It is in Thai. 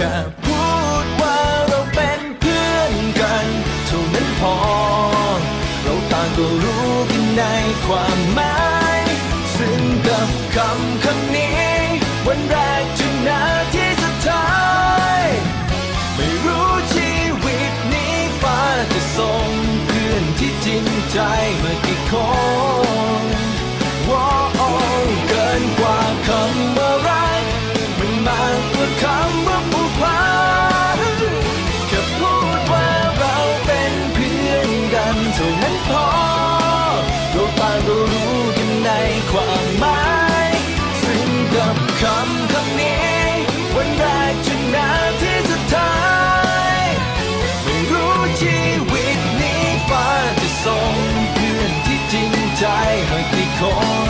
ค่พูดว่าเราเป็นเพื่อนกันเท่านั้นพอ เราต่างก็รู้กันในความหมาย ซึ่งกับคำคำ เท่านั้นพอเราต่างก็รู้กันในความหมายซึ่งกับคำคำนี้ วันแรกจนนาทีสุดท้ายไม่รู้ชีวิตนี้ฟ้าจะส่งเพื่อนที่จริงใจให้กี่คน